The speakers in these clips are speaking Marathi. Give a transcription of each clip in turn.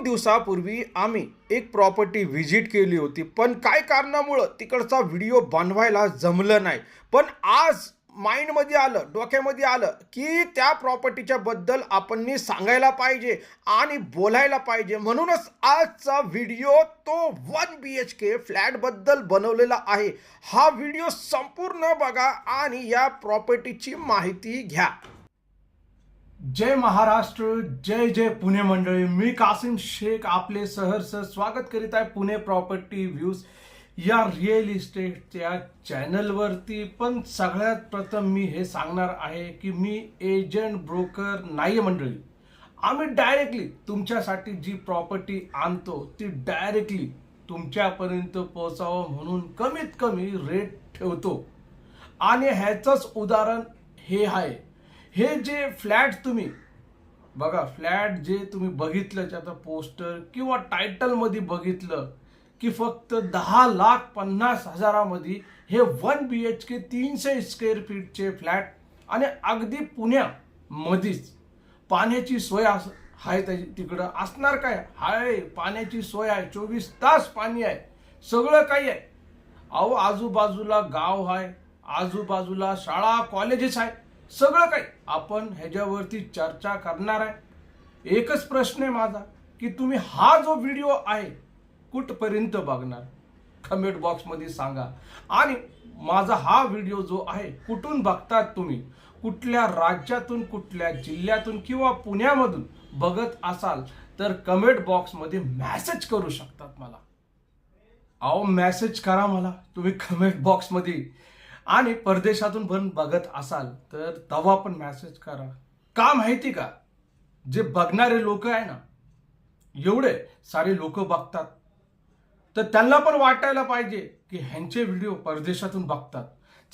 दोन दिवसापूर्वी आम्ही एक प्रॉपर्टी व्हिजिट केली होती. पण काय कारणामुळं तिकडचा व्हिडिओ बनवायला जमलं नाही. पण आज माइंडमध्ये आलं डोक्यामध्ये आलं की त्या प्रॉपर्टीच्या बद्दल आपण सांगायला पाहिजे आणि बोलायला पाहिजे. म्हणूनच आजचा व्हिडिओ तो वन बी एच के फ्लॅटबद्दल बनवलेला आहे. हा व्हिडिओ संपूर्ण बघा आणि या प्रॉपर्टीची माहिती घ्या. जय महाराष्ट्र जय जय पुणे मंडळी. मी कासिम शेख आपले सहर्ष स्वागत करीत आहे पुणे प्रॉपर्टी व्ह्यूज या रिअल इस्टेटच्या चॅनलवरती. पण सगळ्यात प्रथम मी हे सांगणार आहे की मी एजंट ब्रोकर नाही मंडळी. आम्ही डायरेक्टली तुमच्यासाठी जी प्रॉपर्टी आणतो ती डायरेक्टली तुमच्यापर्यंत पोहोचावं म्हणून कमीत कमी रेट ठेवतो. आणि ह्याचंच उदाहरण हे आहे. हे जे फ्लॅट तुम्ही बघा फ्लॅट जे तुम्ही बघितलं आता पोस्टर किंवा टायटलमध्ये बघितलं की फक्त दहा लाख पन्नास हजारामध्ये हे वन बी एच के तीनशे स्क्वेअर फीटचे फ्लॅट आणि अगदी पुण्यामध्येच पाण्याची सोय अस आहे त्याची तिकडं. असणार काय? हाय पाण्याची सोय आहे. चोवीस तास पाणी आहे. सगळं काही आहे. अहो आजूबाजूला गाव आहे आजूबाजूला शाळा कॉलेजेस आहे सगळं काही आपण ह्याच्यावरती चर्चा करणार आहे. एकच प्रश्न आहे माझा की तुम्ही हा जो व्हिडिओ आहे कुठपर्यंत बघणार? कमेंट बॉक्समध्ये सांगा. आणि माझा हा व्हिडिओ जो आहे कुठून बघतात तुम्ही? कुठल्या राज्यातून कुठल्या जिल्ह्यातून किंवा पुण्यामधून बघत असाल तर कमेंट बॉक्समध्ये मेसेज करू शकतात मला. अहो मेसेज करा मला. तुम्ही कमेंट बॉक्समध्ये आणि परदेशातून पण बघत असाल तर तेव्हा पण मेसेज करा. का माहिती का? जे बघणारे लोक आहे ना एवढे सारे लोक बघतात. तर त्यांना पण वाटायला पाहिजे की ह्यांचे व्हिडिओ परदेशातून बघतात.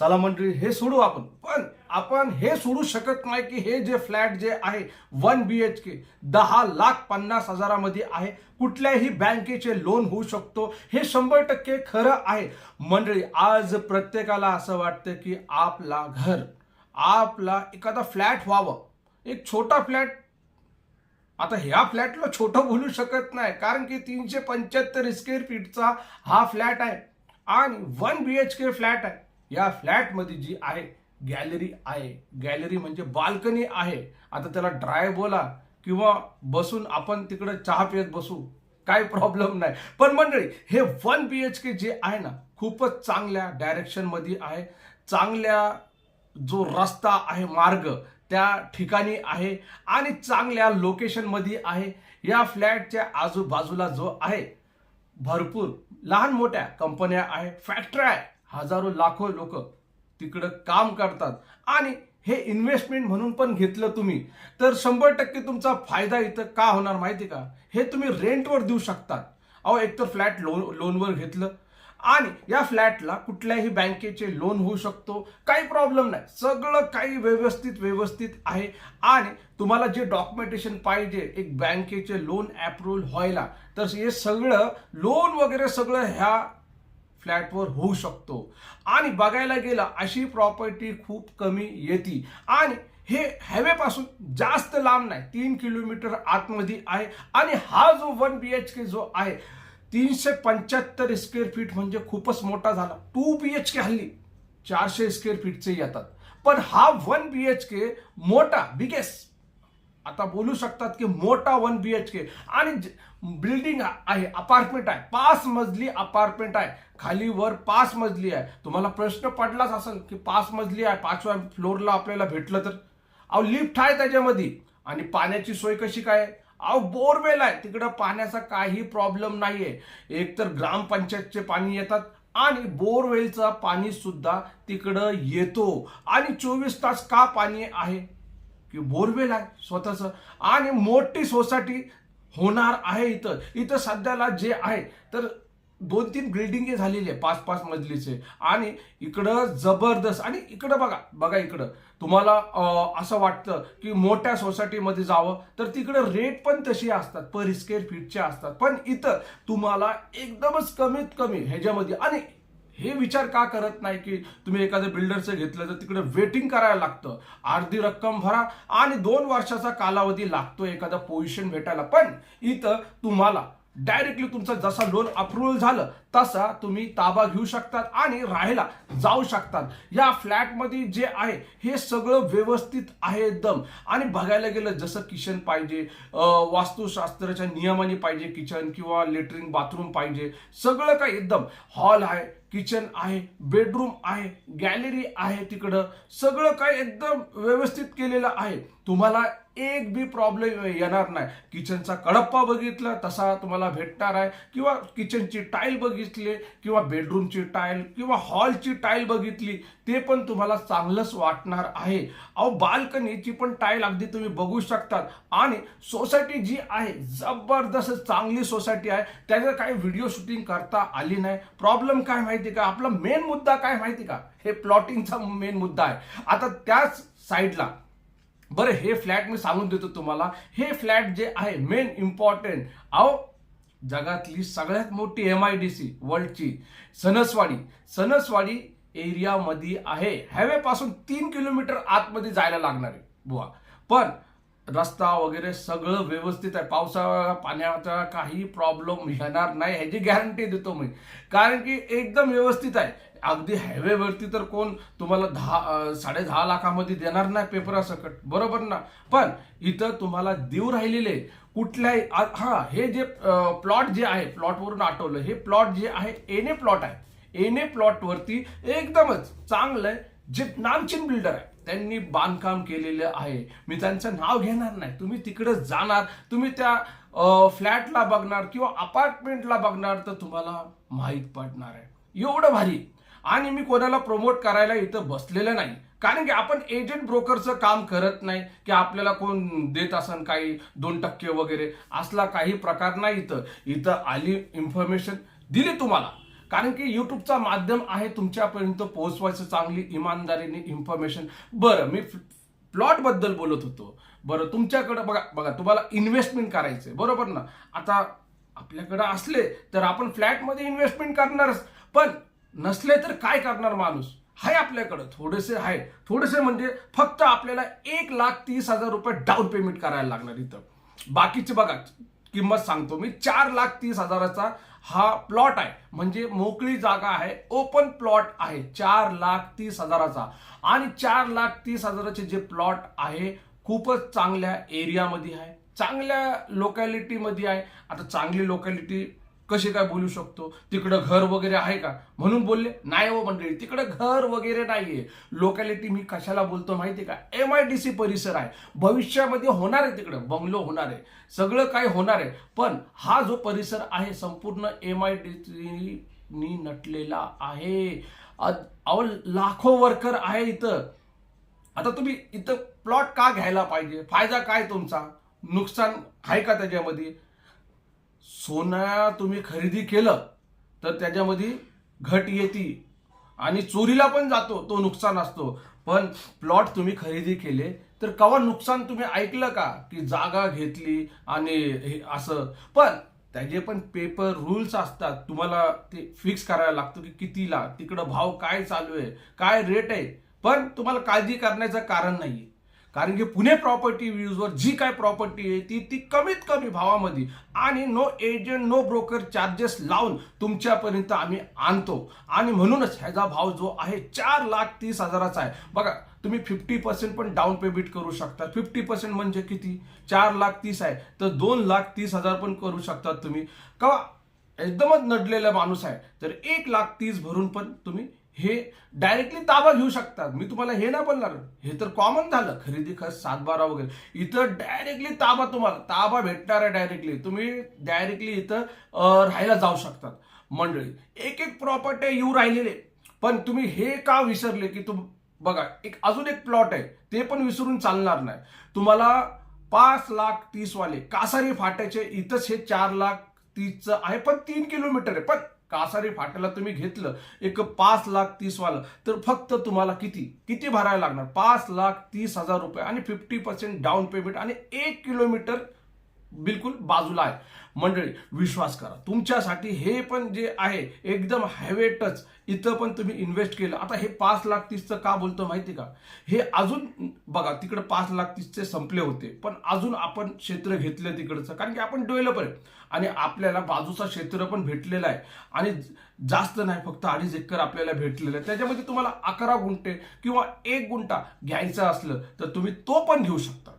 चला मंडळी हे सोडू आपण. पण आपण हे सोडू शकत नाही की हे जे फ्लॅट जे आहे वन बी एच के दहा लाख पन्नास हजारामध्ये आहे. कुठल्याही बँकेचे लोन होऊ शकतो. हे शंभर टक्के खरं आहे. मंडळी आज प्रत्येकाला असं वाटतं की आपला घर आपला एखादा फ्लॅट व्हावं. एक छोटा फ्लॅट. आता ह्या फ्लॅटला छोटं बोलू शकत नाही कारण की तीनशे पंच्याहत्तर स्क्वेअर फीटचा हा फ्लॅट आहे आणि one B H K flat आहे. या फ्लॅटमध्ये जी आहे गॅलरी आहे. गॅलरी म्हणजे बाल्कनी आहे. आता त्याला ड्राय बोला किंवा बसून आपण तिकडे चहा पियत बसू काही प्रॉब्लेम नाही. पण मंडळी हे वन बी एच के जे आहे ना खूपच चांगल्या डायरेक्शनमध्ये आहे. चांगल्या जो रस्ता आहे मार्ग त्या ठिकाणी आहे आणि चांगल्या लोकेशनमध्ये आहे. या फ्लॅटच्या आजूबाजूला जो आहे भरपूर लहान मोठ्या कंपन्या आहे. फॅक्टऱ्या आहे. हजारो लाखो लोक तिकडं काम करतात. आणि हे इन्व्हेस्टमेंट म्हणून पण घेतलं तुम्ही. तर शंभर टक्के तुमचा फायदा इथं का होणार माहिती का? हे तुम्ही रेंटवर देऊ शकतात. अहो एकतर फ्लॅट लोन लोनवर घेतलं. आणि या फ्लॅटला कुठल्याही बँकेचे लोन होऊ शकतो. काही प्रॉब्लेम नाही. सगळं काही व्यवस्थित व्यवस्थित आहे. आणि तुम्हाला जे डॉक्युमेंटेशन पाहिजे एक बँकेचे लोन अप्रुव्हल व्हायला तर हे सगळं लोन वगैरे सगळं ह्या फ्लॅटवर होऊ शकतो. आणि बघायला गेला अशी प्रॉपर्टी खूप कमी येते. आणि हे हायवेपासून जास्त लांब नाही तीन किलोमीटर आतमध्ये आहे. आणि हा जो वन बी एच के जो आहे तीनशे पंच्याहत्तर स्क्वेअर फीट म्हणजे खूपच मोठा झाला. टू बी एच के हल्ली चारशे स्क्वेअर फीटचे येतात. पण हा वन बी एच के मोठा बिगेस्ट आता बोलू शकतात की मोठा वन बी एच के आणि बिल्डिंग आहे अपार्टमेंट आहे. पाच मजली अपार्टमेंट आहे. खाली वर पाच मजली आहे. तुम्हाला प्रश्न पडलाच असेल की पाच मजली आहे पाचव्या फ्लोरला आपल्याला भेटलं तर? अहो लिफ्ट आहे त्याच्यामध्ये. आणि पाण्याची सोय कशी काय? आहे? अहो बोरवेल आहे. तिकडं पाण्याचा काही प्रॉब्लेम नाहीये. एक तर ग्रामपंचायतचे पाणी येतात आणि बोरवेलचा पाणी सुद्धा तिकडं येतो. आणि चोवीस तास का पाणी आहे? की बोरवेल आहे स्वतःचं. आणि मोठी सोसायटी होणार आहे इथं. इथं सध्याला जे आहे तर दोन तीन बिल्डिंग झालेली आहे पाच पाच मजलीचे. आणि इकडं जबरदस्त आणि इकडं बघा बघा इकडं. तुम्हाला असं वाटतं की मोठ्या सोसायटीमध्ये जावं तर तिकडं रेट पण तशी असतात पर स्क्वेअर फीटचे असतात. पण इथं तुम्हाला एकदमच कमीत कमी ह्याच्यामध्ये आणि हे विचार का करत नाही की तुम्ही एखादं बिल्डरचं घेतलं तर तिकडे वेटिंग करायला लागतं. अर्धी रक्कम भरा आणि दोन वर्षाचा कालावधी लागतो एखादा पोझिशन भेटायला. पण इथं तुम्हाला डायरेक्टली तुमचं जसा लोन अप्रुव्हल झालं तसा तुम्ही ताबा घेऊ शकतात आणि राहायला जाऊ शकतात. या फ्लॅटमध्ये जे आहे हे सगळं व्यवस्थित आहे एकदम. आणि बघायला गेलं जसं किचन पाहिजे वास्तुशास्त्राच्या नियमाने पाहिजे किचन किंवा लेटरिंग बाथरूम पाहिजे सगळं काही एकदम. हॉल आहे किचन आहे बेडरूम आहे गॅलरी आहे तिकडं. सगळं काही एकदम व्यवस्थित केलेलं आहे. तुम्हाला एक बी प्रॉब्लेम येणार नाही. किचनचा कडप्पा बघितला तसा तुम्हाला भेटणार आहे. किंवा किचनची टाईल बघितली किंवा बेडरूमची टाईल किंवा हॉलची टाईल बघितली ते पण तुम्हाला चांगलंच वाटणार आहे. अहो बाल्कनीची पण टाईल अगदी तुम्ही बघू शकतात. आणि सोसायटी जी आहे जबरदस्त चांगली सोसायटी आहे. त्याचं काही व्हिडिओ शूटिंग करता आली नाही. प्रॉब्लेम काय माहिती? का? आपला मेन मुद्दा काय माहिती का? हे प्लॉटिंगचा मेन मुद्दा आहे. आता त्याच साईडला बरं हे फ्लॅट मी सांगून देतो तुम्हाला. हे फ्लॅट जे आहे मेन इम्पॉर्टंट अहो जगातली सगळ्यात मोठी एम आय डी सी वर्ल्डची सणसवाडी सणसवाडी एरियामध्ये आहे. हायवे पासून तीन किलोमीटर आतमध्ये जायला लागणार आहे बुवा. पण रस्ता वगैरे सगळं व्यवस्थित आहे. पावसाळा पाण्याचा काही प्रॉब्लेम येणार नाही ह्याची गॅरंटी देतो मी. कारण की एकदम व्यवस्थित आहे. अगदी हायवेवरती तर कोण तुम्हाला दहा साडे दहा लाखामध्ये देणार नाही पेपरासकट बरोबर ना? पण इथं तुम्हाला देऊ राहिलेले कुठल्याही हां हे जे प्लॉट जे आहे प्लॉटवरून आठवलं. हे प्लॉट जे आहे एने प्लॉट आहे. एने प्लॉटवरती एकदमच चांगलं आहे. जे नामचीन बिल्डर आहे. त्यांनी बांधकाम केलेलं आहे. मी त्यांचं नाव घेणार नाही. तुम्ही तिकडे जाणार तुम्ही त्या फ्लॅटला बघणार किंवा अपार्टमेंटला बघणार तर तुम्हाला माहीत पडणार आहे. एवढं भारी. आणि मी कोणाला प्रमोट करायला इथं बसलेलं नाही. कारण की आपण एजंट ब्रोकरचं काम करत नाही की आपल्याला कोण देत असन काही दोन टक्के वगैरे. असला काही प्रकार नाही इथं. इथं आली इन्फॉर्मेशन दिली तुम्हाला. कारण की युट्यूबचा माध्यम आहे तुमच्यापर्यंत पोहोचवायचं चांगली इमानदारीने इन्फॉर्मेशन बरं मी प्लॉटबद्दल बोलत होतो. बरं तुमच्याकडं बघा बघा तुम्हाला इन्व्हेस्टमेंट आहे बरोबर ना? आता आपल्याकडं असले तर आपण फ्लॅटमध्ये इन्व्हेस्टमेंट करणारच. पण नसले तर काय करणार माणूस? आहे आपल्याकडं थोडेसे आहे थोडेसे म्हणजे फक्त आपल्याला एक लाख तीस हजार रुपये डाऊन पेमेंट करायला लागणार इथं. बाकीचे बघा किंमत सांगतो मी चार लाख तीस हजाराचा हा प्लॉट आहे. म्हणजे मोकळी जागा आहे ओपन प्लॉट आहे चार लाख तीस हजाराचा. आणि चार लाख तीस हजाराचे जे प्लॉट आहे खूपच चांगल्या एरियामध्ये आहे. चांगल्या लोकॅलिटीमध्ये आहे. आता चांगली लोकॅलिटी कसे काय बोलू शकतो? तिकडं घर वगैरे आहे का? म्हणून बोलले नाही हो मंडळी तिकडं घर वगैरे नाहीये. लोकॅलिटी मी कशाला बोलतो माहिती का? एम आय डी सी परिसर आहे. भविष्यामध्ये होणार आहे तिकडं. बंगलो होणार आहे. सगळं काय होणार आहे. पण हा जो परिसर आहे संपूर्ण एम आय डी सी नटलेला आहे. अहो लाखो वर्कर आहे इथं. आता तुम्ही इथं प्लॉट का घ्यायला पाहिजे? फायदा काय तुमचा? नुकसान आहे का त्याच्यामध्ये? सोनं तुम्ही खरेदी केलं तर त्याच्यामध्ये घट येते. आणि चोरीला पण जातो तो नुकसान असतो. पण प्लॉट तुम्ही खरेदी केले तर कवा नुकसान तुम्ही ऐकलं का? की जागा घेतली आणि हे असं. पण त्याचे पण पेपर रूल्स असतात. तुम्हाला ते फिक्स करायला लागतं की कितीला तिकडं भाव काय चालू आहे काय रेट आहे. पण तुम्हाला काळजी करण्याचं कारण नाही कारण की पुणे प्रॉपर्टी व्ह्यूजवर जी काय प्रॉपर्टी आहे ती ती कमीत कमी भावामध्ये आणि no agent no broker charges लावून तुमच्यापर्यंत आम्ही आणतो. आणि म्हणूनच ह्याचा भाव जो आहे चार लाख तीस हजाराचा आहे. बघा तुम्ही फिफ्टी पर्सेंट पण डाऊन पेमेंट करू शकता. फिफ्टी पर्सेंट म्हणजे किती? चार लाख तीस आहे. तर दोन लाख तीस हजार पण करू शकतात तुम्ही. का एकदमच नडलेला माणूस आहे. तर एक लाख तीस भरून पण तुम्ही हे डायरेक्टली ताबा घेऊ शकतात. मी तुम्हाला हे नाही बोलणार. हे तर कॉमन झालं. खरेदी खर्च सातबारा वगैरे. इथं डायरेक्टली ताबा तुम्हाला ताबा भेटणार आहे डायरेक्टली तुम्ही डायरेक्टली इथं राहायला जाऊ शकतात. मंडळी एक एक प्रॉपर्टी येऊ राहिलेले. पण तुम्ही हे का विसरले की तुम बघा एक अजून एक प्लॉट आहे. ते पण विसरून चालणार नाही. तुम्हाला पाच लाख तीस वाले कासारी फाट्याचे इथंच हे चार लाख तीसचं आहे. पण तीन किलोमीटर आहे. पण कासारी फाट्याला तुम्ही घेतलं एक पाच लाख तीस वालं तर फक्त तुम्हाला किती? किती भरायला लागणार? पाच लाख तीस हजार रुपये आणि फिफ्टी पर्सेंट डाऊन पेमेंट आणि एक किलोमीटर बिलकुल बाजूला आहे. मंडळी विश्वास करा. तुमच्यासाठी हे पण जे आहे एकदम हायवे टच इथं पण तुम्ही इन्व्हेस्ट केलं. आता हे पाच लाख तीसचं का बोलतो माहिती का? हे अजून बघा तिकडे पाच लाख तीसचे संपले होते. पण अजून आपण क्षेत्र घेतलं तिकडचं कारण की आपण डेव्हलपर आहे. आणि आपल्याला बाजूचा क्षेत्र पण भेटलेला आहे. आणि जास्त नाही फक्त अडीच एकर आपल्याला भेटलेलं आहे. त्याच्यामध्ये तुम्हाला अकरा गुंठे किंवा एक गुंठा घ्यायचा असलं तर तुम्ही तो पण घेऊ शकता.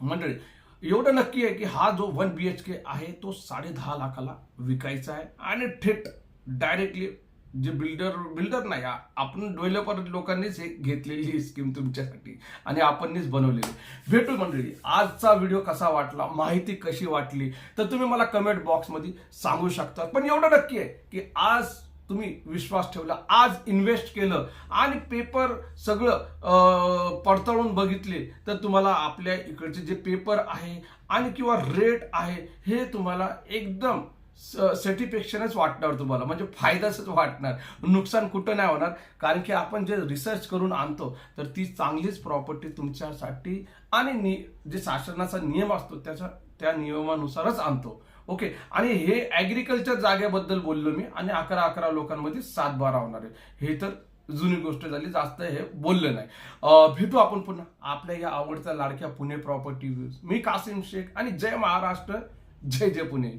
मंडळी एवढं नक्की आहे की हा जो वन बी एच के आहे तो साडे दहा लाखाला विकायचा आहे. आणि थेट डायरेक्टली जे बिल्डर बिल्डर नाही आपण डेव्हलपर लोकांनीच हे घेतलेली ही स्कीम तुमच्यासाठी. आणि आपणच बनवलेली भेटू मंडळी आजचा व्हिडिओ कसा वाटला माहिती कशी वाटली तर तुम्ही मला कमेंट बॉक्समध्ये सांगू शकता. पण एवढं नक्की आहे की आज तुम्ही विश्वास ठेवला. आज इन्व्हेस्ट केलं आणि पेपर सगळं पडताळून बघितले तर तुम्हाला आपल्या इकडचे जे पेपर आहे आणि किंवा रेट आहे हे तुम्हाला एकदम सॅटिस्फॅक्शनच वाटणार तुम्हाला. म्हणजे फायदाच वाटणार. नुकसान कुठं नाही होणार. कारण की आपण जे रिसर्च करून आणतो तर ती चांगलीच प्रॉपर्टी तुमच्यासाठी आणि नि जे शासनाचा नियम असतो त्याच्या त्या नियमानुसारच आणतो. ओके आणि हे ऍग्रिकल्चर जागेबद्दल बोललो मी आणि अकरा अकरा लोकांमध्ये सात बारा होणार आहे हे तर जुनी गोष्ट झाली जास्त हे बोललं नाही. भेटू आपण पुन्हा. आपल्या या आवडत्या लाडक्या पुणे प्रॉपर्टी मी कासिम शेख आणि जय महाराष्ट्र जय जय पुणे.